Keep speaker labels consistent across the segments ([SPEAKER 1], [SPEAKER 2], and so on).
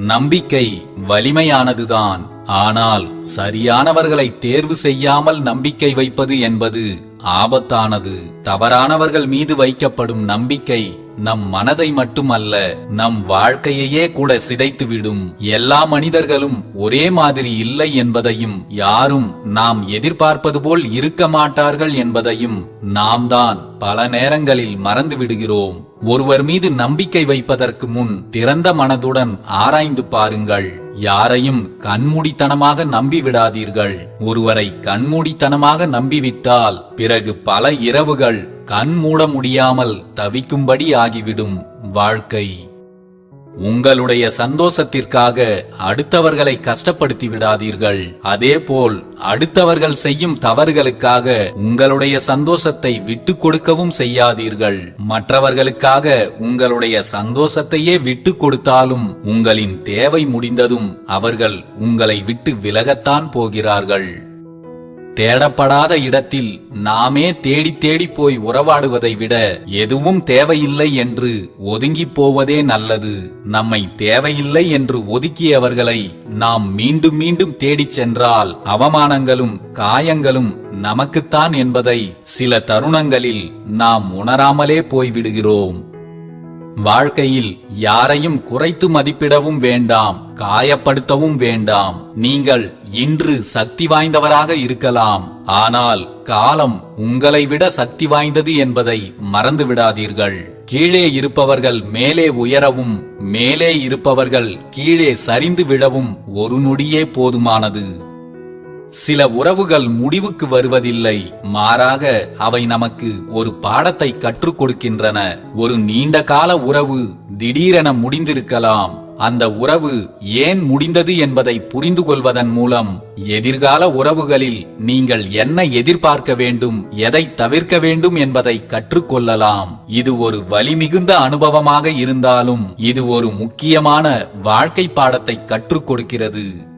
[SPEAKER 1] நம்பிக்கை வலிமையானதுதான். ஆனால் சரியானவர்களை தேர்வு செய்யாமல் நம்பிக்கை வைப்பது என்பது ஆபத்தானது. தவறானவர்கள் மீது வைக்கப்படும் நம்பிக்கை நம் மனதை மட்டுமல்ல நம் வாழ்க்கையையே கூட சிதைத்துவிடும். எல்லா மனிதர்களும் ஒரே மாதிரி இல்லை என்பதையும் யாரும் நாம் எதிர்பார்ப்பது போல் இருக்க மாட்டார்கள் என்பதையும் நாம் தான் பல நேரங்களில் மறந்து விடுகிறோம். ஒருவர் மீது நம்பிக்கை வைப்பதற்கு முன் திறந்த மனதுடன் ஆராய்ந்து பாருங்கள். யாரையும் கண்மூடித்தனமாக நம்பிவிடாதீர்கள். ஒருவரை கண்மூடித்தனமாக நம்பிவிட்டால் பிறகு பல இரவுகள் கண் மூட முடியாமல் தவிக்கும்படி ஆகிவிடும் வாழ்க்கை. உங்களுடைய சந்தோஷத்திற்காக அடுத்தவர்களை கஷ்டப்படுத்தி விடாதீர்கள். அதேபோல் அடுத்தவர்கள் செய்யும் தவறுகளுக்காக உங்களுடைய சந்தோஷத்தை விட்டு கொடுக்கவும் செய்யாதீர்கள். மற்றவர்களுக்காக உங்களுடைய சந்தோஷத்தையே விட்டு கொடுத்தாலும் உங்களின் தேவை முடிந்ததும் அவர்கள் உங்களை விட்டு விலகத்தான் போகிறார்கள். தேடப்படாத இடத்தில் நாமே தேடி தேடி போய் உறவாடுவதை விட எதுவும் தேவையில்லை என்று ஒதுங்கிப் போவதே நல்லது. நம்மை தேவையில்லை என்று ஒதுக்கியவர்களை நாம் மீண்டும் மீண்டும் தேடிச் சென்றால் அவமானங்களும் காயங்களும் நமக்குத்தான் என்பதை சில தருணங்களில் நாம் உணராமலே போய்விடுகிறோம். வாழ்க்கையில் யாரையும் குறைத்து மதிப்பிடவும் வேண்டாம் காயப்படுத்தவும் வேண்டாம். நீங்கள் இன்று சக்தி வாய்ந்தவராக இருக்கலாம். ஆனால் காலம் உங்களை விட சக்தி வாய்ந்தது என்பதை மறந்து விடாதீர்கள். கீழே இருப்பவர்கள் மேலே உயரவும் மேலே இருப்பவர்கள் கீழே சரிந்து விடவும் ஒரு நொடியே போதுமானது. சில உறவுகள் முடிவுக்கு வருவதில்லை. மாறாக அவை நமக்கு ஒரு பாடத்தை கற்றுக் கொடுக்கின்றன. ஒரு நீண்ட கால உறவு திடீரென முடிந்திருக்கலாம். அந்த உறவு ஏன் முடிந்தது என்பதை புரிந்து கொள்வதன் மூலம் எதிர்கால உறவுகளில் நீங்கள் என்ன எதிர்பார்க்க வேண்டும் எதை தவிர்க்க வேண்டும் என்பதை கற்றுக்கொள்ளலாம் இது ஒரு வலிமிகுந்த அனுபவமாக இருந்தாலும் இது ஒரு முக்கியமான வாழ்க்கை பாடத்தை கற்றுக் கொடுக்கிறது.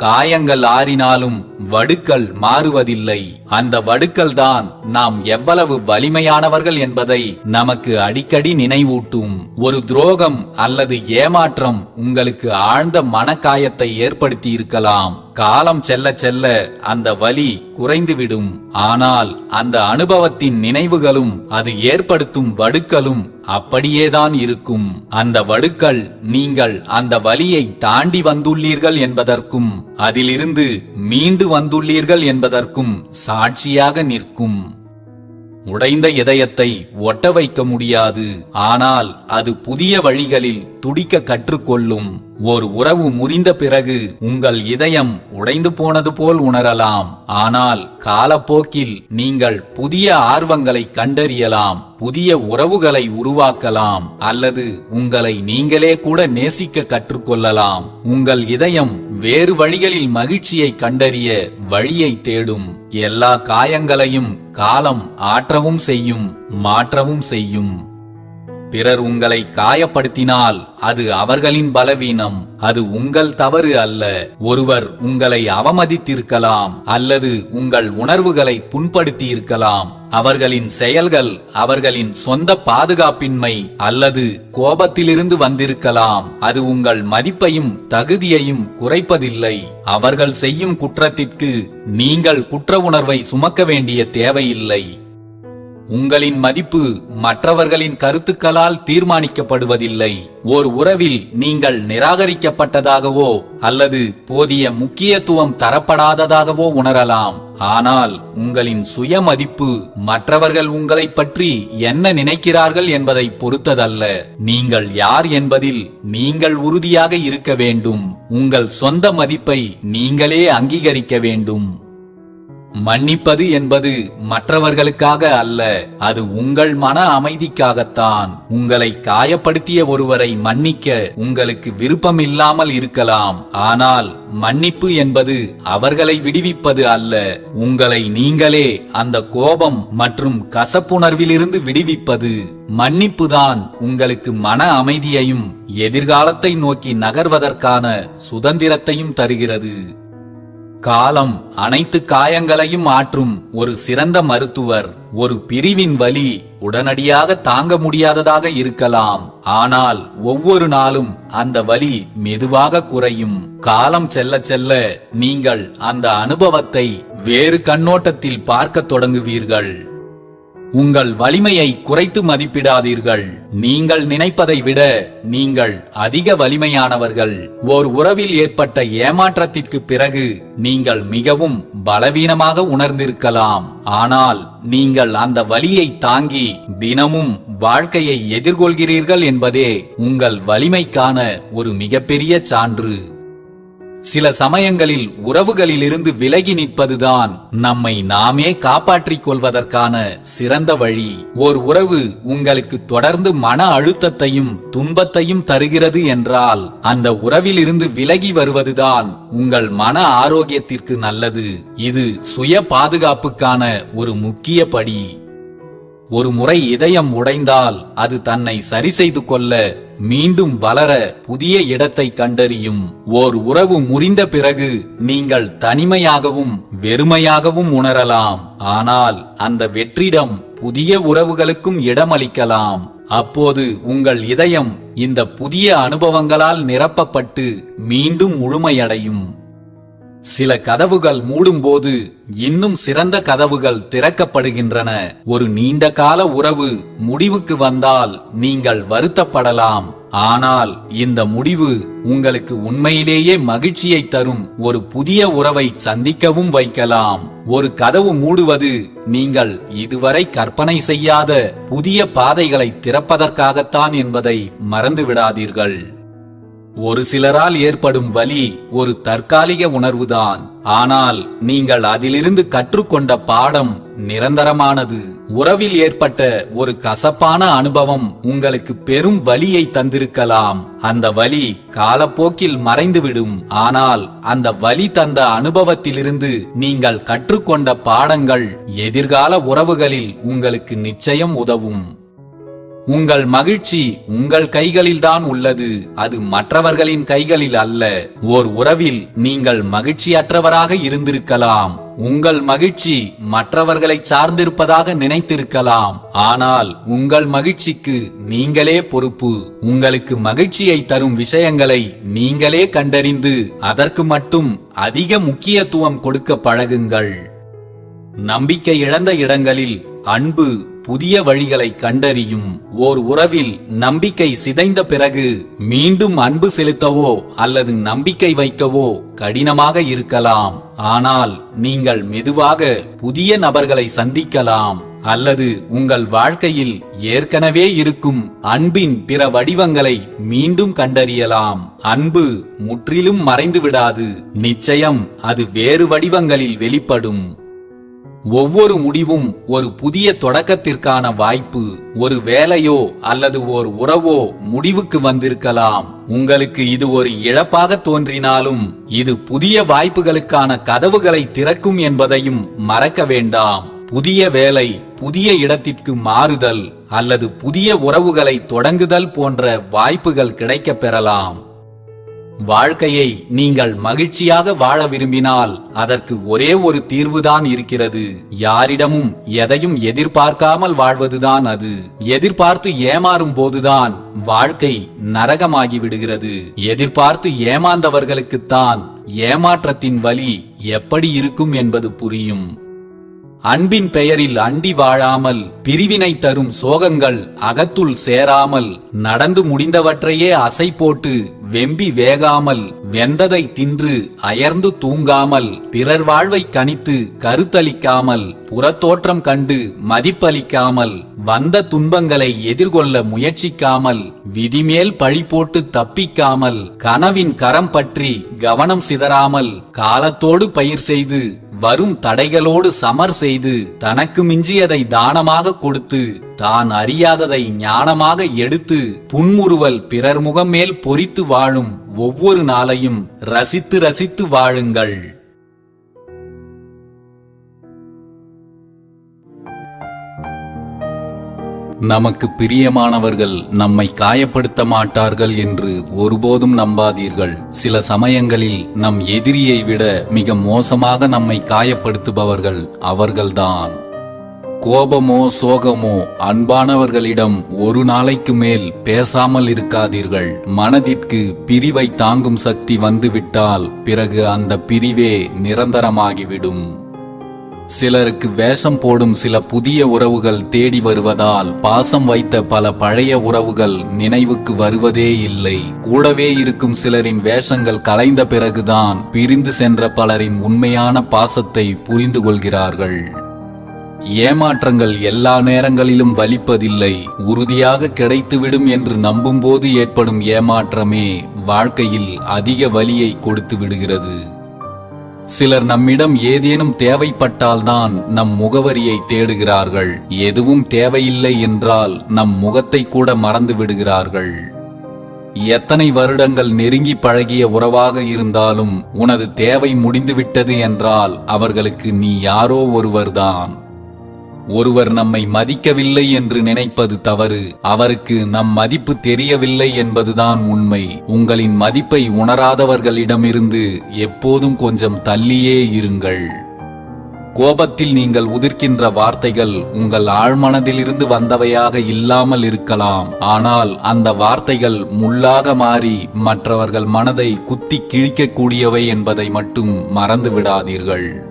[SPEAKER 1] காயங்கள் ஆறினாலும் வடுக்கள் மாறுவதில்லை. அந்த வடுக்கள் தான் நாம் எவ்வளவு வலிமையானவர்கள் என்பதை நமக்கு அடிக்கடி நினைவூட்டும். ஒரு துரோகம் அல்லது ஏமாற்றம் உங்களுக்கு ஆழ்ந்த மனக்காயத்தை ஏற்படுத்தி இருக்கலாம் காலம் செல்ல செல்ல அந்த வலி குறைந்துவிடும். ஆனால் அந்த அனுபவத்தின் நினைவுகளும் அது ஏற்படுத்தும் வடுக்களும் அப்படியேதான் இருக்கும். அந்த வடுக்கள் நீங்கள் அந்த வலியை தாண்டி வந்துள்ளீர்கள் என்பதற்கும் அதிலிருந்து மீண்டு வந்துள்ளீர்கள் என்பதற்கும் சாட்சியாக நிற்கும். உடைந்த இதயத்தை ஒட்ட வைக்க முடியாது. ஆனால் அது புதிய வழிகளில் துடிக்க கற்றுக்கொள்ளும். ஒரு உறவு முறிந்த பிறகு உங்கள் இதயம் உடைந்து போனது போல் உணரலாம். ஆனால் காலப்போக்கில் நீங்கள் புதிய ஆர்வங்களை கண்டறியலாம் புதிய உறவுகளை உருவாக்கலாம் அல்லது உங்களை நீங்களே கூட நேசிக்க கற்றுக்கொள்ளலாம். உங்கள் இதயம் வேறு வழிகளில் மகிழ்ச்சியை கண்டறிய வழியை தேடும். எல்லா காயங்களையும் காலம் ஆற்றவும் செய்யும் மாற்றவும் செய்யும். பிறர் உங்களை காயப்படுத்தினால் அது அவர்களின் பலவீனம். அது உங்கள் தவறு அல்ல. ஒருவர் உங்களை அவமதித்திருக்கலாம் அல்லது உங்கள் உணர்வுகளை புண்படுத்தி இருக்கலாம் அவர்களின் செயல்கள் அவர்களின் சொந்த பாதுகாப்பின்மை அல்லது கோபத்திலிருந்து வந்திருக்கலாம். அது உங்கள் மதிப்பையும் தகுதியையும் குறைப்பதில்லை. அவர்கள் செய்யும் குற்றத்திற்கு நீங்கள் குற்ற உணர்வை சுமக்க வேண்டிய தேவையில்லை. உங்களின் மதிப்பு மற்றவர்களின் கருத்துக்களால் தீர்மானிக்கப்படுவதில்லை. ஓர் உறவில் நீங்கள் நிராகரிக்கப்பட்டதாகவோ அல்லது போதிய முக்கியத்துவம் தரப்படாததாகவோ உணரலாம். ஆனால் உங்களின் சுய மதிப்பு மற்றவர்கள் உங்களை பற்றி என்ன நினைக்கிறார்கள் என்பதை பொறுத்ததல்ல. நீங்கள் யார் என்பதில் நீங்கள் உறுதியாக இருக்க வேண்டும். உங்கள் சொந்த மதிப்பை நீங்களே அங்கீகரிக்க வேண்டும். மன்னிப்பது என்பது மற்றவர்களுக்காக அல்ல அது உங்கள் மன அமைதிக்காகத்தான். உங்களை காயப்படுத்திய ஒருவரை மன்னிக்க உங்களுக்கு விருப்பம் இல்லாமல் இருக்கலாம். ஆனால் மன்னிப்பு என்பது அவர்களை விடுவிப்பது அல்ல உங்களை நீங்களே அந்த கோபம் மற்றும் கசப்புணர்விலிருந்து விடுவிப்பது. மன்னிப்புதான் உங்களுக்கு மன அமைதியையும் எதிர்காலத்தை நோக்கி நகர்வதற்கான சுதந்திரத்தையும் தருகிறது. காலம் அனைத்து காயங்களையும் ஆற்றும் ஒரு சிறந்த மருத்துவர் ஒரு பிரிவின் வலி உடனடியாக தாங்க முடியாததாக இருக்கலாம். ஆனால் ஒவ்வொரு நாளும் அந்த வலி மெதுவாக குறையும். காலம் செல்ல செல்ல நீங்கள் அந்த அனுபவத்தை வேறு கண்ணோட்டத்தில் பார்க்கத் தொடங்குவீர்கள். உங்கள் வலிமையை குறைத்து மதிப்பிடாதீர்கள். நீங்கள் நினைப்பதை விட நீங்கள் அதிக வலிமையானவர்கள். ஓர் உறவில் ஏற்பட்ட ஏமாற்றத்திற்கு பிறகு நீங்கள் மிகவும் பலவீனமாக உணர்ந்திருக்கலாம். ஆனால் நீங்கள் அந்த வலியை தாங்கி தினமும் வாழ்க்கையை எதிர்கொள்கிறீர்கள் என்பதே உங்கள் வலிமைக்கான ஒரு மிகப்பெரிய சான்று. சில சமயங்களில் உறவுகளிலிருந்து விலகி நிற்பதுதான் நம்மை நாமே காப்பாற்றிக் கொள்வதற்கான சிறந்த வழி. ஓர் உறவு உங்களுக்கு தொடர்ந்து மன அழுத்தத்தையும் துன்பத்தையும் தருகிறது என்றால் அந்த உறவிலிருந்து விலகி வருவதுதான் உங்கள் மன ஆரோக்கியத்திற்கு நல்லது. இது சுய பாதுகாப்புக்கான ஒரு முக்கிய படி. ஒரு முறை இதயம் உடைந்தால் அது தன்னை சரி செய்து கொள்ள மீண்டும் வளர புதிய இடத்தை கண்டறியும். ஓர் உறவு முறிந்த பிறகு நீங்கள் தனிமையாகவும் வெறுமையாகவும் உணரலாம். ஆனால் அந்த வெற்றிடம் புதிய உறவுகளுக்கும் இடமளிக்கலாம். அப்போது உங்கள் இதயம் இந்த புதிய அனுபவங்களால் நிரப்பப்பட்டு மீண்டும் முழுமையடையும். சில கதவுகள் மூடும்போது இன்னும் சிறந்த கதவுகள் திறக்கப்படுகின்றன. ஒரு நீண்ட கால உறவு முடிவுக்கு வந்தால் நீங்கள் வருத்தப்படலாம். ஆனால் இந்த முடிவு உங்களுக்கு உண்மையிலேயே மகிழ்ச்சியை தரும். ஒரு புதிய உறவை சந்திக்கவும் வைக்கலாம். ஒரு கதவு மூடுவது நீங்கள் இதுவரை கற்பனை செய்யாத புதிய பாதைகளை திறப்பதற்காகத்தான் என்பதை மறந்துவிடாதீர்கள். ஒரு சிலரால் ஏற்படும் வலி ஒரு தற்காலிக உணர்வுதான். ஆனால் நீங்கள் அதிலிருந்து கற்றுக்கொண்ட பாடம் நிரந்தரமானது. உறவில் ஏற்பட்ட ஒரு கசப்பான அனுபவம் உங்களுக்கு பெரும் வலியை தந்திருக்கலாம். அந்த வலி காலப்போக்கில் மறைந்துவிடும். ஆனால் அந்த வலி தந்த அனுபவத்திலிருந்து நீங்கள் கற்றுக்கொண்ட பாடங்கள் எதிர்கால உறவுகளில் உங்களுக்கு நிச்சயம் உதவும். உங்கள் மகிழ்ச்சி உங்கள் கைகளில்தான் உள்ளது. அது மற்றவர்களின் கைகளில் அல்ல. ஓர் உறவில் நீங்கள் மகிழ்ச்சியற்றவராக இருந்திருக்கலாம். உங்கள் மகிழ்ச்சி மற்றவர்களை சார்ந்திருப்பதாக நினைத்திருக்கலாம். ஆனால் உங்கள் மகிழ்ச்சிக்கு நீங்களே பொறுப்பு. உங்களுக்கு மகிழ்ச்சியை தரும் விஷயங்களை நீங்களே கண்டறிந்து அதற்கு மட்டும் அதிக முக்கியத்துவம் கொடுக்க பழகுங்கள். நம்பிக்கை இழந்த இடங்களில் அன்பு புதிய வழிகளை கண்டறியும் ஓர் உறவில் நம்பிக்கை சிதைந்த பிறகு மீண்டும் அன்பு செலுத்தவோ அல்லது நம்பிக்கை வைக்கவோ கடினமாக இருக்கலாம். ஆனால் நீங்கள் மெதுவாக புதிய நபர்களை சந்திக்கலாம் அல்லது உங்கள் வாழ்க்கையில் ஏற்கனவே இருக்கும் அன்பின் பிற வடிவங்களை மீண்டும் கண்டறியலாம். அன்பு முற்றிலும் மறைந்து விடாது நிச்சயம் அது வேறு வடிவங்களில் வெளிப்படும். ஒவ்வொரு முடிவும் ஒரு புதிய தொடக்கத்திற்கான வாய்ப்பு ஒரு வேலையோ அல்லது ஓர் உறவோ முடிவுக்கு வந்திருக்கலாம். உங்களுக்கு இது ஒரு இழப்பாக தோன்றினாலும் இது புதிய வாய்ப்புகளுக்கான கதவுகளை திறக்கும் என்பதையும் மறக்க வேண்டாம். புதிய வேலை புதிய இடத்திற்கு மாறுதல் அல்லது புதிய உறவுகளை தொடங்குதல் போன்ற வாய்ப்புகள் கிடைக்கப் பெறலாம். வாழ்க்கையை நீங்கள் மகிழ்ச்சியாக வாழ விரும்பினால் அதற்கு ஒரே ஒரு தீர்வுதான் இருக்கிறது. யாரிடமும் எதையும் எதிர்பார்க்காமல் வாழ்வதுதான் அது. எதிர்பார்த்து ஏமாறும் போதுதான் வாழ்க்கை நரகமாகி விடுகிறது. எதிர்பார்த்து ஏமாந்தவர்களுக்குத்தான் ஏமாற்றத்தின் வலி எப்படி இருக்கும் என்பது புரியும். அன்பின் பெயரில் அண்டி வாழாமல் பிரிவினை தரும் சோகங்கள் அகத்துள் சேராமல் நடந்து முடிந்தவற்றையே அசை போட்டு வெம்பி வேகாமல் வெந்ததை தின்று அயர்ந்து தூங்காமல் பிறர் வாழ்வை கணித்து கருத்தளிக்காமல் புறத்தோற்றம் கண்டு மதிப்பளிக்காமல் வந்த துன்பங்களை எதிர்கொள்ள முயற்சிக்காமல் விதிமேல் பழி போட்டு தப்பிக்காமல் கனவின் கரம் பற்றி கவனம் சிதறாமல் காலத்தோடு பயிர் செய்து வரும் தடைகளோடு சமர் செய்து தனக்கு மிஞ்சியதை தானமாக கொடுத்து தான் அறியாததை ஞானமாக எடுத்து புன்முறுவல் பிறர் முகம் மேல் பொறித்து வாழும் ஒவ்வொரு நாளையும் ரசித்து ரசித்து வாழுங்கள். நமக்கு பிரியமானவர்கள் நம்மை காயப்படுத்த மாட்டார்கள் என்று ஒருபோதும் நம்பாதீர்கள். சில சமயங்களில் நம் எதிரியை விட மிக மோசமாக நம்மை காயப்படுத்துபவர்கள் அவர்கள்தான். கோபமோ சோகமோ அன்பானவர்களிடம் ஒரு நாளைக்கு மேல் பேசாமல் இருக்காதீர்கள். மனதிற்கு பிரிவை தாங்கும் சக்தி வந்துவிட்டால் பிறகு அந்த பிரிவே நிரந்தரமாகிவிடும். சிலருக்கு வேஷம் போடும் சில புதிய உறவுகள் தேடி வருவதால் பாசம் வைத்த பல பழைய உறவுகள் நினைவுக்கு வருவதே இல்லை. கூடவே இருக்கும் சிலரின் வேஷங்கள் கலைந்த பிறகுதான் பிரிந்து சென்ற பலரின் உண்மையான பாசத்தை புரிந்து கொள்கிறார்கள். ஏமாற்றங்கள் எல்லா நேரங்களிலும் வலிப்பதில்லை. உறுதியாக கிடைத்துவிடும் என்று நம்பும்போது ஏற்படும் ஏமாற்றமே வாழ்க்கையில் அதிக வலியை கொடுத்து விடுகிறது சிலர் நம்மிடம் ஏதேனும் தேவைப்பட்டால்தான் நம் முகவரியை தேடுகிறார்கள். எதுவும் தேவையில்லை என்றால் நம் முகத்தை கூட மறந்து விடுகிறார்கள். எத்தனை வருடங்கள் நெருங்கி பழகிய உறவாக இருந்தாலும் உனது தேவை முடிந்துவிட்டது என்றால் அவர்களுக்கு நீ யாரோ ஒருவர்தான். ஒருவர் நம்மை மதிக்கவில்லை என்று நினைப்பது தவறு. அவருக்கு நம் மதிப்பு தெரியவில்லை என்பதுதான் உண்மை. உங்களின் மதிப்பை உணராதவர்களிடமிருந்து எப்போதும் கொஞ்சம் தள்ளியே இருங்கள். கோபத்தில் நீங்கள் உதிர்க்கின்ற வார்த்தைகள் உங்கள் ஆழ்மனதிலிருந்து வந்தவையாக இல்லாமல் இருக்கலாம். ஆனால் அந்த வார்த்தைகள் முள்ளாக மாறி மற்றவர்கள் மனதை குத்தி கிழிக்கக்கூடியவை என்பதை மட்டும் மறந்து விடாதீர்கள்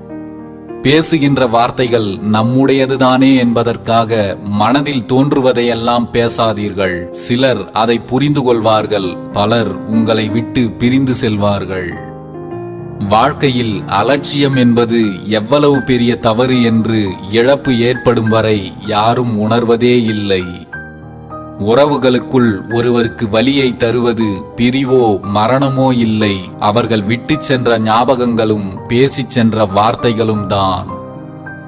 [SPEAKER 1] பேசுகின்ற வார்த்தைகள் நம்முடையதுதானே என்பதற்காக மனதில் தோன்றுவதையெல்லாம் பேசாதீர்கள். சிலர் அதை புரிந்து கொள்வார்கள் பலர் உங்களை விட்டு பிரிந்து செல்வார்கள். வாழ்க்கையில் அலட்சியம் என்பது எவ்வளவு பெரிய தவறு என்று இழப்பு ஏற்படும் வரை யாரும் உணர்வதே இல்லை. உறவுகளுக்குள் ஒருவருக்கு வலியை தருவது பிரிவோ மரணமோ இல்லை. அவர்கள் விட்டுச் சென்ற ஞாபகங்களும் பேசிச் சென்ற வார்த்தைகளும் தான்.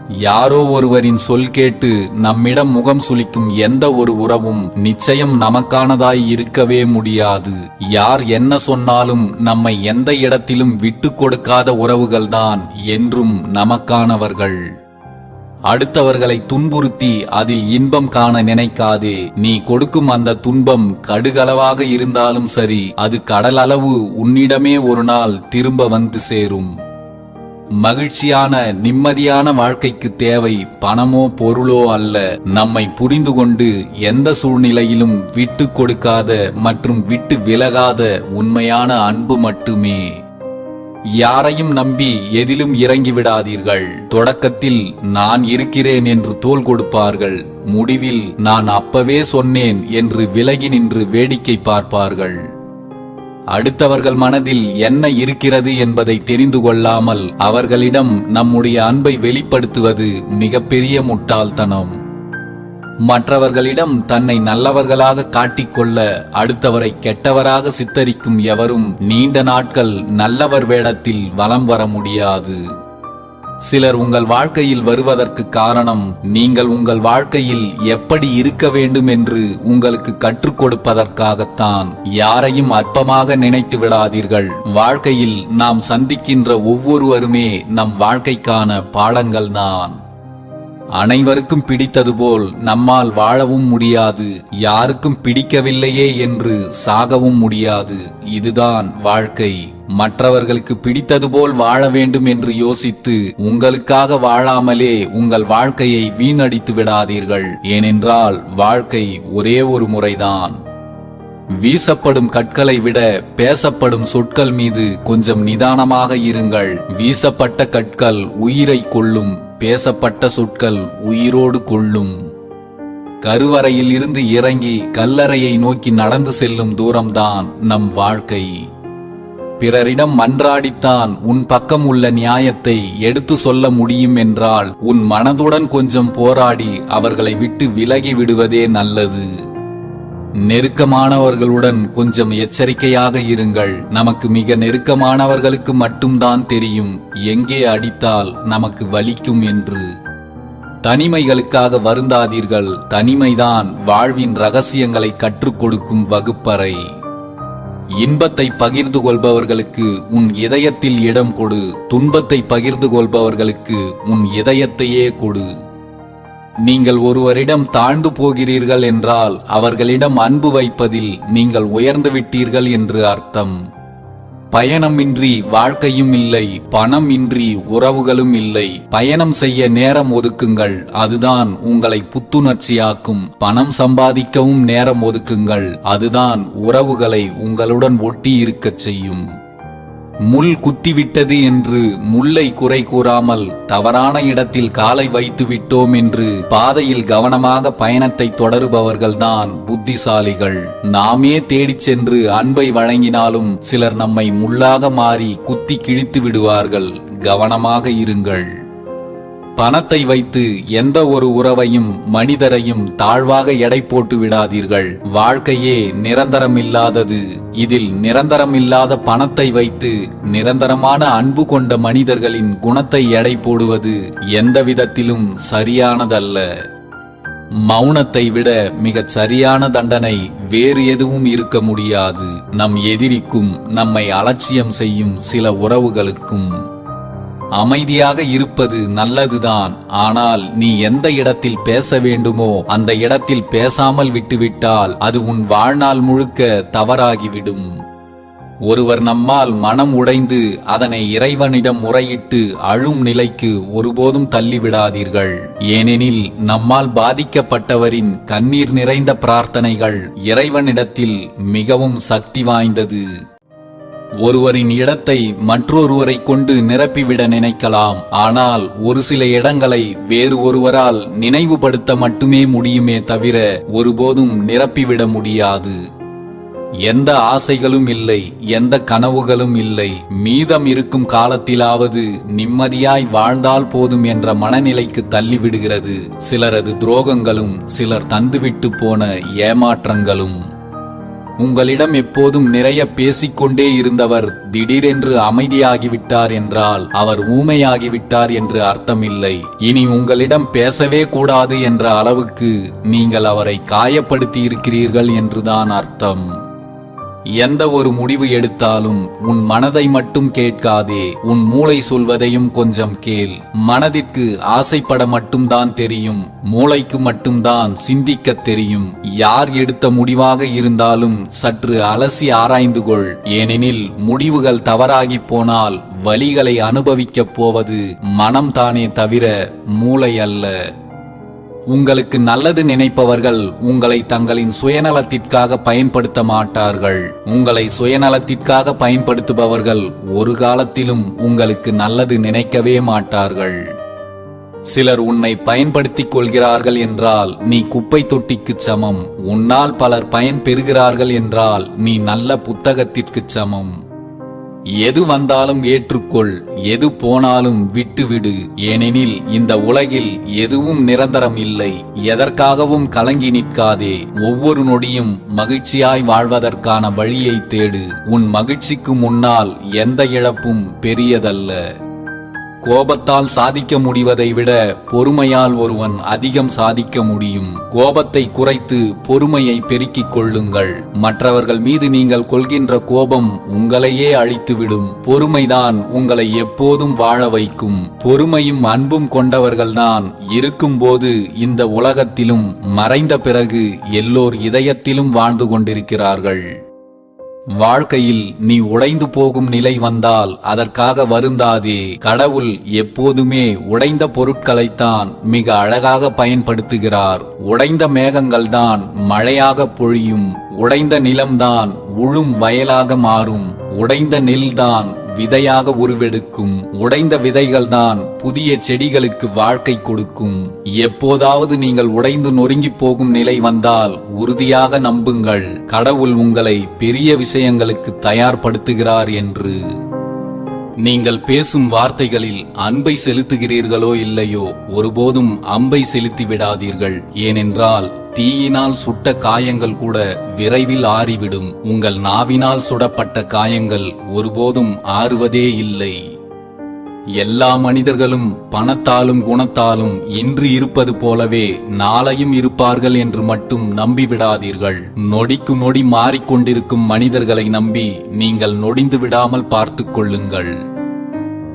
[SPEAKER 1] யாரோ ஒருவரின் சொல் கேட்டு நம்மிடம் முகம் சுளிக்கும் எந்த ஒரு உறவும் நிச்சயம் நமக்கானதாய் இருக்கவே முடியாது. யார் என்ன சொன்னாலும் நம்மை எந்த இடத்திலும் விட்டு கொடுக்காத உறவுகள்தான் என்றும் நமக்கானவர்கள். அடுத்தவர்களை துன்புறுத்தி அதில் இன்பம் காண நினைக்காதே. நீ கொடுக்கும் அந்த துன்பம் கடுகளவாக இருந்தாலும் சரி அது கடலளவு உன்னிடமே ஒரு நாள் திரும்ப வந்து சேரும். மகிழ்ச்சியான நிம்மதியான வாழ்க்கைக்கு தேவை பணமோ பொருளோ அல்ல. நம்மை புரிந்து கொண்டு எந்த சூழ்நிலையிலும் விட்டு கொடுக்காத மற்றும் விட்டு விலகாத உண்மையான அன்பு மட்டுமே. யாரையும் நம்பி எதிலும் இறங்கி விடாதீர்கள் தொடக்கத்தில் நான் இருக்கிறேன் என்று தோள் கொடுப்பார்கள். முடிவில் நான் அப்பவே சொன்னேன் என்று விலகி நின்று வேடிக்கை பார்ப்பார்கள். அடுத்தவர்கள் மனதில் என்ன இருக்கிறது என்பதை தெரிந்து கொள்ளாமல் அவர்களிடம் நம்முடைய அன்பை வெளிப்படுத்துவது மிகப்பெரிய முட்டாள்தனம். மற்றவர்களிடம் தன்னை நல்லவர்களாக காட்டிக்கொள்ள அடுத்தவரை கெட்டவராக சித்தரிக்கும் எவரும் நீண்ட நாட்கள் நல்லவர் வேடத்தில் வலம் வர முடியாது. சிலர் உங்கள் வாழ்க்கையில் வருவதற்கு காரணம் நீங்கள் உங்கள் வாழ்க்கையில் எப்படி இருக்க வேண்டும் என்று உங்களுக்கு கற்றுக் கொடுப்பதற்காகத்தான். யாரையும் அற்பமாக நினைத்து விடாதீர்கள். வாழ்க்கையில் நாம் சந்திக்கின்ற ஒவ்வொருவருமே நம் வாழ்க்கைக்கான பாடங்கள்தான். அனைவருக்கும் பிடித்தது போல் நம்மால் வாழவும் முடியாது யாருக்கும் பிடிக்கவில்லையே என்று சாகவும் முடியாது. இதுதான் வாழ்க்கை. மற்றவர்களுக்கு பிடித்தது போல் வாழ வேண்டும் என்று யோசித்து உங்களுக்காக வாழாமலே உங்கள் வாழ்க்கையை வீணடித்து விடாதீர்கள். ஏனென்றால் வாழ்க்கை ஒரே ஒரு முறைதான். வீசப்படும் கற்களை விட பேசப்படும் சொற்கள் மீது கொஞ்சம் நிதானமாக இருங்கள். வீசப்பட்ட கற்கள் உயிரை கொள்ளும் பேசப்பட்ட சொற்கள் உயிரோடு கொள்ளும். கருவறையில் இருந்து இறங்கி கல்லறையை நோக்கி நடந்து செல்லும் தூரம்தான் நம் வாழ்க்கை. பிறரிடம் மன்றாடித்தான் உன் பக்கம் உள்ள நியாயத்தை எடுத்து சொல்ல முடியும் என்றால் உன் மனதுடன் கொஞ்சம் போராடி அவர்களை விட்டு விலகி விடுவதே நல்லது. நெருக்கமானவர்களுடன் கொஞ்சம் எச்சரிக்கையாக இருங்கள். நமக்கு மிக நெருக்கமானவர்களுக்கு மட்டும்தான் தெரியும் எங்கே அடித்தால் நமக்கு வலிக்கும் என்று. தனிமைகளுக்காக வருந்தாதீர்கள் தனிமைதான் வாழ்வின் ரகசியங்களை கற்றுக் கொடுக்கும் வகுப்பறை. இன்பத்தை பகிர்ந்து கொள்பவர்களுக்கு உன் இதயத்தில் இடம் கொடு துன்பத்தை பகிர்ந்து கொள்பவர்களுக்கு உன் இதயத்தையே கொடு. நீங்கள் ஒருவரிடம் தாழ்ந்து போகிறீர்கள் என்றால் அவர்களிடம் அன்பு வைப்பதில் நீங்கள் உயர்ந்து விட்டீர்கள் என்று அர்த்தம். பயணமின்றி வாழ்க்கையும் இல்லை பணம் இன்றி உறவுகளும் இல்லை. பயணம் செய்ய நேரம் ஒதுக்குங்கள் அதுதான் உங்களை புத்துணர்ச்சியாக்கும். பணம் சம்பாதிக்கவும் நேரம் ஒதுக்குங்கள் அதுதான் உறவுகளை உங்களுடன் ஒட்டி இருக்கச் செய்யும். முள் குத்திவிட்டது என்று முல்லை குறை கூறாமல் தவறான இடத்தில் காலை வைத்து விட்டோம் என்று பாதையில் கவனமாக பயணத்தை தொடருபவர்கள்தான் புத்திசாலிகள். நாமே தேடிச் சென்று அன்பை வழங்கினாலும் சிலர் நம்மை முள்ளாக மாறி குத்தி கிழித்து விடுவார்கள். கவனமாக இருங்கள். பணத்தை வைத்து எந்த ஒரு உறவையும் மனிதரையும் தாழ்வாக எடை போட்டு விடாதீர்கள். வாழ்க்கையே நிரந்தரமில்லாதது. இதில் நிரந்தரமில்லாத பணத்தை வைத்து நிரந்தரமான அன்பு கொண்ட மனிதர்களின் குணத்தை எடை போடுவது எந்த விதத்திலும் சரியானதல்ல. மௌனத்தை விட மிகச் சரியான தண்டனை வேறு எதுவும் இருக்க முடியாது. நம் எதிரிக்கும் நம்மை அலட்சியம் செய்யும் சில உறவுகளுக்கும். அமைதியாக இருப்பது நல்லதுதான். ஆனால் நீ எந்த இடத்தில் பேச வேண்டுமோ அந்த இடத்தில் பேசாமல் விட்டுவிட்டால் அது உன் வாழ்நாள் முழுக்க தவறாகிவிடும். ஒருவர் நம்மால் மனம் உடைந்து அதனை இறைவனிடம் முறையிட்டு அழும் நிலைக்கு ஒருபோதும் தள்ளிவிடாதீர்கள். ஏனெனில் நம்மால் பாதிக்கப்பட்டவரின் கண்ணீர் நிறைந்த பிரார்த்தனைகள் இறைவனிடத்தில் மிகவும் சக்தி வாய்ந்தது. ஒருவரின் இடத்தை மற்றொருவரை கொண்டு நிரப்பிவிட நினைக்கலாம். ஆனால் ஒரு சில இடங்களை வேறு ஒருவரால் நினைவுபடுத்த மட்டுமே முடியுமே தவிர ஒருபோதும் நிரப்பிவிட முடியாது. எந்த ஆசைகளும் இல்லை எந்த கனவுகளும் இல்லை. மீதம் இருக்கும் காலத்திலாவது நிம்மதியாய் வாழ்ந்தால் போதும் என்ற மனநிலைக்கு தள்ளிவிடுகிறது. சிலரது துரோகங்களும் சிலர் தந்துவிட்டு போன ஏமாற்றங்களும். உங்களிடம் எப்போதும் நிறைய பேசிக்கொண்டே இருந்தவர் திடீரென்று அமைதியாகிவிட்டார் என்றால் அவர் ஊமையாகிவிட்டார் என்று அர்த்தமில்லை. இனி உங்களிடம் பேசவே கூடாது என்ற அளவுக்கு நீங்கள் அவரை காயப்படுத்தி இருக்கிறீர்கள் என்றுதான் அர்த்தம். எந்த ஒரு முடிவு எடுத்தாலும் உன் மனதை மட்டும் கேட்காதே உன் மூளை சொல்வதையும் கொஞ்சம் கேள். மனதிற்கு ஆசைப்பட மட்டும்தான் தெரியும் மூளைக்கு மட்டும்தான் சிந்திக்கத் தெரியும். யார் எடுத்த முடிவாக இருந்தாலும் சற்று அலசி ஆராய்ந்து கொள். ஏனெனில் முடிவுகள் தவறாகி போனால் வழிகளை அனுபவிக்கப் போவது மனம்தானே தவிர மூளை அல்ல. உங்களுக்கு நல்லது நினைப்பவர்கள் உங்களை தங்களின் சுயநலத்திற்காக பயன்படுத்த மாட்டார்கள். உங்களை சுயநலத்திற்காக பயன்படுத்துபவர்கள் ஒரு காலத்திலும் உங்களுக்கு நல்லது நினைக்கவே மாட்டார்கள். சிலர் உன்னை பயன்படுத்திக் கொள்கிறார்கள் என்றால் நீ குப்பை தொட்டிக்கு சமம். உன்னால் பலர் பயன் பெறுகிறார்கள் என்றால் நீ நல்ல புத்தகத்திற்கு சமம். எது வந்தாலும் ஏற்றுக்கொள் எது போனாலும் விட்டுவிடு. ஏனெனில் இந்த உலகில் எதுவும் நிரந்தரம் இல்லை. எதற்காகவும் கலங்கி நிற்காதே. ஒவ்வொரு நொடியும் மகிழ்ச்சியாய் வாழ்வதற்கான வழியை தேடு. உன் மகிழ்ச்சிக்கு முன்னால் எந்த இழப்பும் பெரியதல்ல. கோபத்தால் சாதிக்க முடிவதை விட பொறுமையால் ஒருவன் அதிகம் சாதிக்க முடியும். கோபத்தை குறைத்து பொறுமையை பெருக்கிக் கொள்ளுங்கள். மற்றவர்கள் மீது நீங்கள் கொள்கின்ற கோபம் உங்களையே அழித்துவிடும். பொறுமைதான் உங்களை எப்போதும் வாழ வைக்கும். பொறுமையும் அன்பும் கொண்டவர்கள்தான் இருக்கும்போது இந்த உலகத்திலும் மறைந்த பிறகு எல்லோர் இதயத்திலும் வாழ்ந்து கொண்டிருக்கிறார்கள். வாழ்க்கையில் நீ உடைந்து போகும் நிலை வந்தால் அதற்காக வருந்தாதே. கடவுள் எப்போதுமே உடைந்த பொருட்களைத்தான் மிக அழகாக பயன்படுத்துகிறார். உடைந்த மேகங்கள்தான் மழையாக பொழியும். உடைந்த நிலம்தான் உழும் வயலாக மாறும். உடைந்த நெல்தான் விதையாக உருவெடுக்கும். உடைந்த விதைகள்தான் புதிய செடிகளுக்கு வாழ்க்கை கொடுக்கும். எப்போதாவது நீங்கள் உடைந்து நொறுங்கி போகும் நிலை வந்தால் உறுதியாக நம்புங்கள். கடவுள் உங்களை பெரிய விஷயங்களுக்கு தயார்படுத்துகிறார் என்று. நீங்கள் பேசும் வார்த்தைகளில் அன்பை செலுத்துகிறீர்களோ இல்லையோ ஒருபோதும் அம்பை செலுத்தி விடாதீர்கள். ஏனென்றால் தீயினால் சுட்ட காயங்கள் கூட விரைவில் ஆறிவிடும். உங்கள் நாவினால் சுடப்பட்ட காயங்கள் ஒருபோதும் ஆறுவதே இல்லை. எல்லா மனிதர்களும் பணத்தாலும் குணத்தாலும் இன்று இருப்பது போலவே நாளையும் இருப்பார்கள் என்று மட்டும் நம்பிவிடாதீர்கள். நொடிக்கு நொடி மாறிக்கொண்டிருக்கும் மனிதர்களை நம்பி நீங்கள் நொடிந்து விடாமல் பார்த்துக் கொள்ளுங்கள்.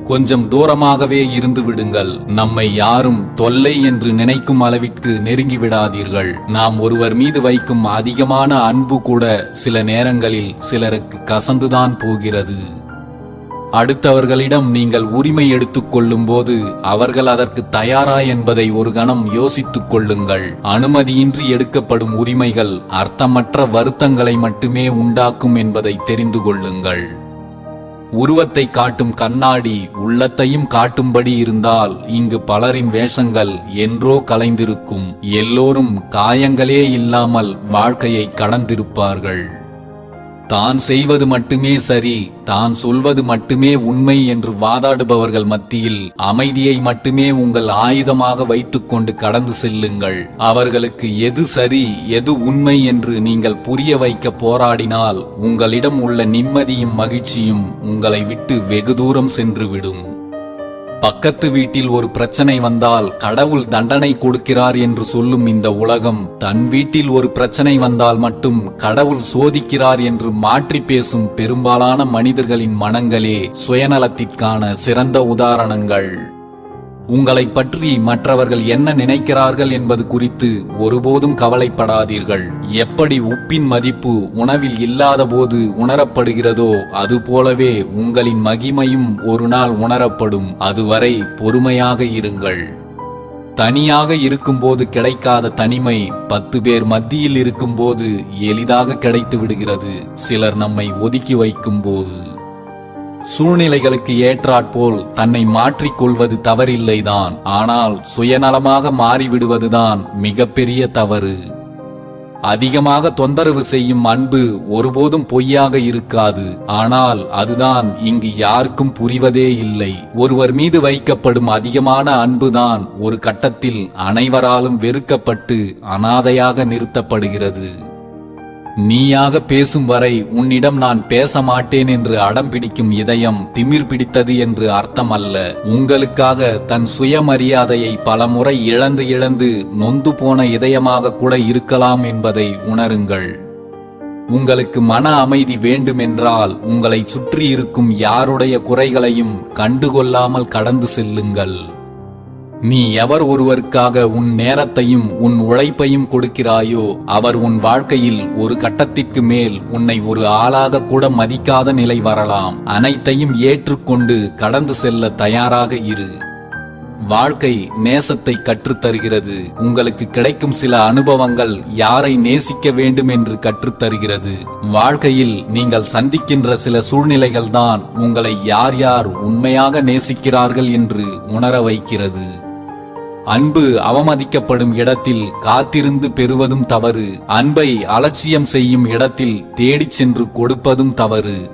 [SPEAKER 1] கொஞ்சம் தூரமாகவே இருந்து விடுங்கள். நம்மை யாரும் தொல்லை என்று நினைக்கும் அளவிற்கு நெருங்கி விடாதீர்கள். நாம் ஒருவர் மீது வைக்கும் அதிகமான அன்பு கூட சில நேரங்களில் சிலருக்கு கசந்துதான் போகிறது. அடுத்தவர்களிடம் நீங்கள் உரிமை எடுத்துக் கொள்ளும்போது அவர்கள் அதற்கு தயாரா என்பதை ஒரு கணம் யோசித்துக் கொள்ளுங்கள். அனுமதியின்றி எடுக்கப்படும் உரிமைகள் அர்த்தமற்ற வருத்தங்களை மட்டுமே உண்டாக்கும் என்பதை தெரிந்து கொள்ளுங்கள். உருவத்தை காட்டும் கண்ணாடி உள்ளத்தையும் காட்டும்படி இருந்தால் இங்கு பலரின் வேஷங்கள் என்றோ கலைந்திருக்கும். எல்லோரும் காயங்களே இல்லாமல் வாழ்க்கையை கடந்திருப்பார்கள். தான் செய்வது மட்டுமே சரி தான் சொல்வது மட்டுமே உண்மை என்று வாதாடுபவர்கள் மத்தியில் அமைதியை மட்டுமே உங்கள் ஆயுதமாக வைத்துக்கொண்டு கடந்து செல்லுங்கள். அவர்களுக்கு எது சரி எது உண்மை என்று நீங்கள் புரிய வைக்க போராடினால் உங்களிடம் உள்ள நிம்மதியும் மகிழ்ச்சியும் உங்களை விட்டு வெகு தூரம் சென்றுவிடும். பக்கத்து வீட்டில் ஒரு பிரச்சனை வந்தால் கடவுள் தண்டனை கொடுக்கிறார் என்று சொல்லும் இந்த உலகம் தன் வீட்டில் ஒரு பிரச்சனை வந்தால் மட்டும் கடவுள் சோதிக்கிறார் என்று மாற்றி பேசும் பெரும்பாலான மனிதர்களின் மனங்களே சுயநலத்திற்கான சிறந்த உதாரணங்கள். உங்களை பற்றி மற்றவர்கள் என்ன நினைக்கிறார்கள் என்பது குறித்து ஒருபோதும் கவலைப்படாதீர்கள். எப்படி உப்பின் மதிப்பு உணவில் இல்லாதபோது உணரப்படுகிறதோ அதுபோலவே உங்களின் மகிமையும் ஒரு நாள் உணரப்படும். அதுவரை பொறுமையாக இருங்கள். தனியாக இருக்கும்போது கிடைக்காத தனிமை பத்து பேர் மத்தியில் இருக்கும்போது எளிதாக கிடைத்து விடுகிறது சிலர் நம்மை ஒதுக்கி வைக்கும்போது. சூழ்நிலைகளுக்கு ஏற்றாற்போல் தன்னை மாற்றிக்கொள்வது தவறில்லைதான். ஆனால் சுயநலமாக மாறிவிடுவதுதான் மிகப்பெரிய தவறு. அதிகமாக தொந்தரவு செய்யும் அன்பு ஒருபோதும் பொய்யாக இருக்காது. ஆனால் அதுதான் இங்கு யாருக்கும் புரிவதே இல்லை. ஒருவர் மீது வைக்கப்படும் அதிகமான அன்புதான் ஒரு கட்டத்தில் அனைவராலும் வெறுக்கப்பட்டு அனாதையாக நிறுத்தப்படுகிறது. நீயாக பேசும் வரை உன்னிடம் நான் பேச மாட்டேன் என்று அடம் பிடிக்கும் இதயம் திமிர் பிடித்தது என்று அர்த்தம் அல்ல உங்களுக்காக தன் சுயமரியாதையை பலமுறை இழந்து இழந்து நொந்து போன இதயமாக கூட இருக்கலாம் என்பதை உணருங்கள். உங்களுக்கு மன அமைதி வேண்டுமென்றால் உங்களை சுற்றி இருக்கும் யாருடைய குறைகளையும் கண்டுகொள்ளாமல் கடந்து செல்லுங்கள். நீ எவர் ஒருவருக்காக உன் நேரத்தையும் உன் உழைப்பையும் கொடுக்கிறாயோ அவர் உன் வாழ்க்கையில் ஒரு கட்டத்திற்கு மேல் உன்னை ஒரு ஆளாக கூட மதிக்காத நிலை வரலாம். அனைத்தையும் ஏற்றுக்கொண்டு கடந்து செல்ல தயாராக இரு. வாழ்க்கை நேசத்தை கற்றுத்தருகிறது. உங்களுக்கு கிடைக்கும் சில அனுபவங்கள் யாரை நேசிக்க வேண்டும் என்று கற்றுத்தருகிறது. வாழ்க்கையில் நீங்கள் சந்திக்கின்ற சில சூழ்நிலைகள்தான் உங்களை யார் யார் உண்மையாக நேசிக்கிறார்கள் என்று உணர வைக்கிறது. அன்பு அவமதிக்கப்படும் இடத்தில் காத்திருந்து பெறுவதும் தவறு. அன்பை அலட்சியம் செய்யும் இடத்தில் தேடிச் சென்று கொடுப்பதும் தவறு.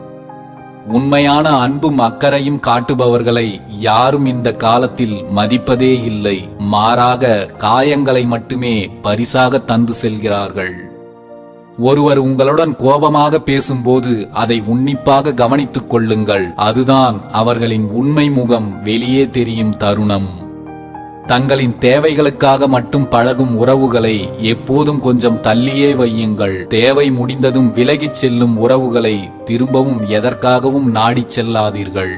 [SPEAKER 1] உண்மையான அன்பும் அக்கறையும் காட்டுபவர்களை யாரும் இந்த காலத்தில் மதிப்பதே இல்லை. மாறாக காயங்களை மட்டுமே பரிசாக தந்து செல்கிறார்கள். ஒருவர் உங்களுடன் கோபமாக பேசும்போது அதை உன்னிப்பாக கவனித்துக் கொள்ளுங்கள். அதுதான் அவர்களின் உண்மை முகம் வெளியே தெரியும் தருணம். தங்களின் தேவைகளுக்காக மட்டும் பழகும் உறவுகளை எப்போதும் கொஞ்சம் தள்ளியே வையுங்கள். தேவை முடிந்ததும் விலகிச் செல்லும் உறவுகளை திரும்பவும் எதற்காகவும் நாடிச் செல்லாதீர்கள்.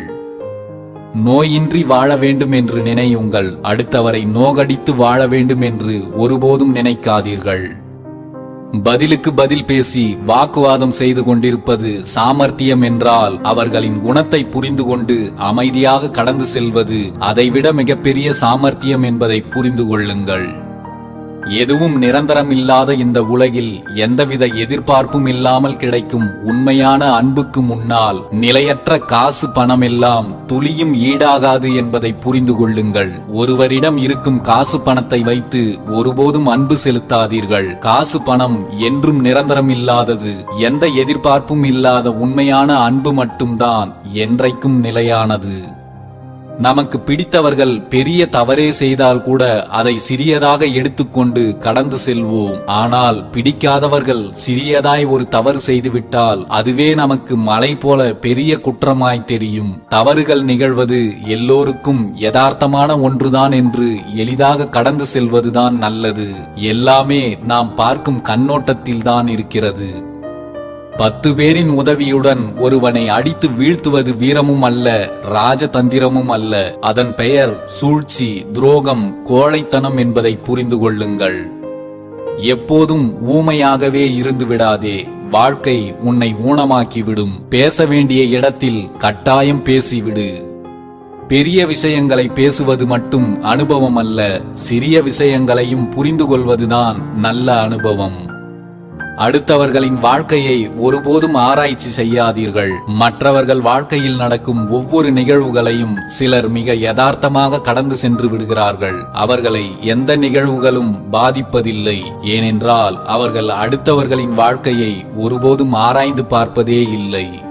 [SPEAKER 1] நோயின்றி வாழ வேண்டும் என்று நினையுங்கள். அடுத்தவரை நோகடித்து வாழ வேண்டும் என்று ஒருபோதும் நினைக்காதீர்கள். பதிலுக்கு பதில் பேசி வாக்குவாதம் செய்து கொண்டிருப்பது சாமர்த்தியம் என்றால் அவர்களின் குணத்தை புரிந்து கொண்டு அமைதியாக கடந்து செல்வது அதைவிட மிகப்பெரிய சாமர்த்தியம் என்பதை புரிந்து கொள்ளுங்கள். எதுவும் நிரந்தரம் இல்லாத இந்த உலகில் எந்தவித எதிர்பார்ப்பும் இல்லாமல் கிடைக்கும் உண்மையான அன்புக்கு முன்னால் நிலையற்ற காசு பணம் எல்லாம் துளியும் ஈடாகாது என்பதை புரிந்து கொள்ளுங்கள். ஒருவரிடம் இருக்கும் காசு பணத்தை வைத்து ஒருபோதும் அன்பு செலுத்தாதீர்கள். காசு பணம் என்றும் நிரந்தரம் இல்லாதது எந்த எதிர்பார்ப்பும் இல்லாத உண்மையான அன்பு மட்டும்தான் என்றைக்கும் நிலையானது. நமக்கு பிடித்தவர்கள் பெரிய தவறே செய்தால் கூட அதை சிறியதாக எடுத்துக்கொண்டு கடந்து செல்வோம். ஆனால் பிடிக்காதவர்கள் சிறியதாய் ஒரு தவறு செய்துவிட்டால் அதுவே நமக்கு மலை போல பெரிய குற்றமாய் தெரியும். தவறுகள் நிகழ்வது எல்லோருக்கும் யதார்த்தமான ஒன்றுதான் என்று எளிதாக கடந்து செல்வதுதான் நல்லது. எல்லாமே நாம் பார்க்கும் கண்ணோட்டத்தில் தான் இருக்கிறது. பத்து பேரின் உதவியுடன் ஒருவனை அடித்து வீழ்த்துவது வீரமும் அல்ல ராஜதந்திரமும் அல்ல. அதன் பெயர் சூழ்ச்சி துரோகம் கோழைத்தனம் என்பதை புரிந்து கொள்ளுங்கள். எப்போதும் ஊமையாகவே இருந்து விடாதே. வாழ்க்கை உன்னை ஊனமாக்கிவிடும். பேச வேண்டிய இடத்தில் கட்டாயம் பேசிவிடு. பெரிய விஷயங்களை பேசுவது மட்டும் அனுபவம் அல்ல சிறிய விஷயங்களையும் புரிந்து கொள்வதுதான் நல்ல அனுபவம். அடுத்தவர்களின் வாழ்க்கையை ஒருபோதும் ஆராய்ச்சி செய்யாதீர்கள். மற்றவர்கள் வாழ்க்கையில் நடக்கும் ஒவ்வொரு நிகழ்வுகளையும் சிலர் மிக யதார்த்தமாக கடந்து சென்று விடுகிறார்கள். அவர்களை எந்த நிகழ்வுகளும் பாதிப்பதில்லை. ஏனென்றால் அவர்கள் அடுத்தவர்களின் வாழ்க்கையை ஒருபோதும் ஆராய்ந்து பார்ப்பதே இல்லை.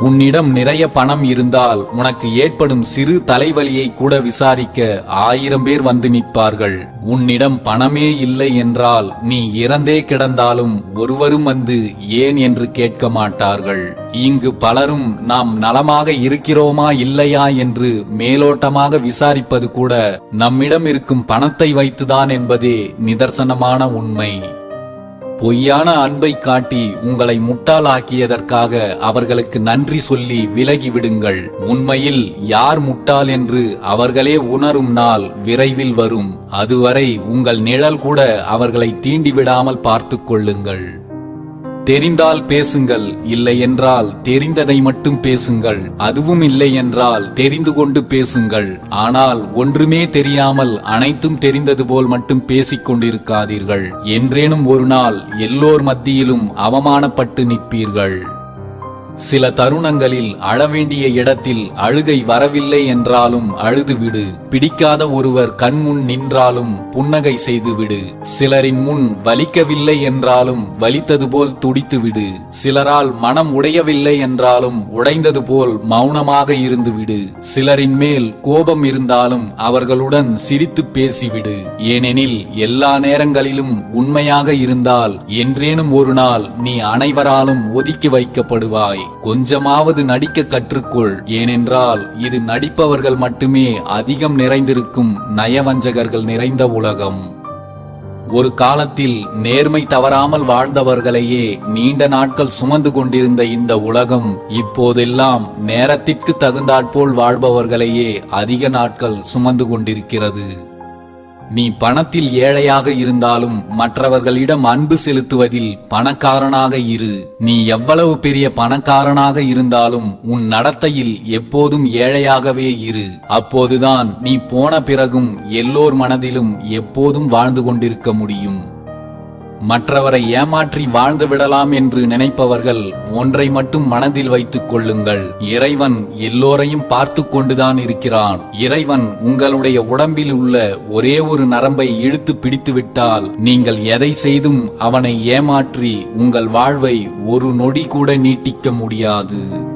[SPEAKER 1] உன்னிடம் நிறைய பணம் இருந்தால் உனக்கு ஏற்படும் சிறு தலைவலியை கூட விசாரிக்க ஆயிரம் பேர் வந்து நிற்பார்கள். உன்னிடம் பணமே இல்லை என்றால் நீ இறந்தே கிடந்தாலும் ஒருவரும் வந்து ஏன் என்று கேட்க மாட்டார்கள். இங்கு பலரும் நாம் நலமாக இருக்கிறோமா இல்லையா என்று மேலோட்டமாக விசாரிப்பது கூட நம்மிடம் இருக்கும் பணத்தை வைத்துதான் என்பதே நிதர்சனமான உண்மை. பொய்யான அன்பை காட்டி உங்களை முட்டாளாக்கியதற்காக அவர்களுக்கு நன்றி சொல்லி விலகிவிடுங்கள் உண்மையில் யார் முட்டாள் என்று அவர்களே உணரும் நாள் விரைவில் வரும். அதுவரை உங்கள் நிழல் கூட அவர்களை தீண்டிவிடாமல் பார்த்து கொள்ளுங்கள். தெரிந்தால் பேசுங்கள் இல்லை என்றால் தெரிந்ததை மட்டும் பேசுங்கள். அதுவும் இல்லை என்றால் தெரிந்து கொண்டு பேசுங்கள். ஆனால் ஒன்றுமே தெரியாமல் அனைத்தும் தெரிந்தது போல் மட்டும் பேசிக் கொண்டிருக்காதீர்கள். என்றேனும் ஒரு நாள் எல்லோர் மத்தியிலும் அவமானப்பட்டு நிற்பீர்கள். சில தருணங்களில் அழவேண்டிய இடத்தில் அழுகை வரவில்லை என்றாலும் அழுதுவிடு. பிடிக்காத ஒருவர் கண்முன் நின்றாலும் புன்னகை செய்துவிடு. சிலரின் முன் வலிக்கவில்லை என்றாலும் வலித்தது போல் துடித்துவிடு. சிலரால் மனம் உடையவில்லை என்றாலும் உடைந்தது போல் மௌனமாக இருந்துவிடு. சிலரின் மேல் கோபம் இருந்தாலும் அவர்களுடன் சிரித்து பேசிவிடு. ஏனெனில் எல்லா நேரங்களிலும் உண்மையாக இருந்தால் என்றேனும் ஒரு நாள் நீ அனைவராலும் ஒதுக்கி வைக்கப்படுவாய். கொஞ்சமாவது நடிக்க கற்றுக்கொள். ஏனென்றால் இது நடிப்பவர்கள் மட்டுமே அதிகம் நிறைந்திருக்கும் நயவஞ்சகர்கள் நிறைந்த உலகம். ஒரு காலத்தில் நேர்மை தவறாமல் வாழ்ந்தவர்களையே நீண்ட நாட்கள் சுமந்து கொண்டிருந்த இந்த உலகம் இப்போதெல்லாம் நேரத்திற்கு தகுந்தாற்போல் வாழ்பவர்களையே அதிக நாட்கள் சுமந்து கொண்டிருக்கிறது. நீ பணத்தில் ஏழையாக இருந்தாலும் மற்றவர்களிடம் அன்பு செலுத்துவதில் பணக்காரனாக இரு. நீ எவ்வளவு பெரிய பணக்காரனாக இருந்தாலும் உன் நடத்தையில் எப்போதும் ஏழையாகவே இரு. அப்போதுதான் நீ போன பிறகும் எல்லோர் மனதிலும் எப்போதும் வாழ்ந்து கொண்டிருக்க முடியும். மற்றவரை ஏமாற்றி வாழ்ந்து விடலாம் என்று நினைப்பவர்கள் ஒன்றை மட்டும் மனதில் வைத்துக் கொள்ளுங்கள். இறைவன் எல்லோரையும் பார்த்து கொண்டுதான் இருக்கிறான். இறைவன் உங்களுடைய உடம்பில் உள்ள ஒரே ஒரு நரம்பை இழுத்து பிடித்துவிட்டால் நீங்கள் எதை செய்தும் அவனை ஏமாற்றி உங்கள் வாழ்வை ஒரு நொடி கூட நீட்டிக்க முடியாது.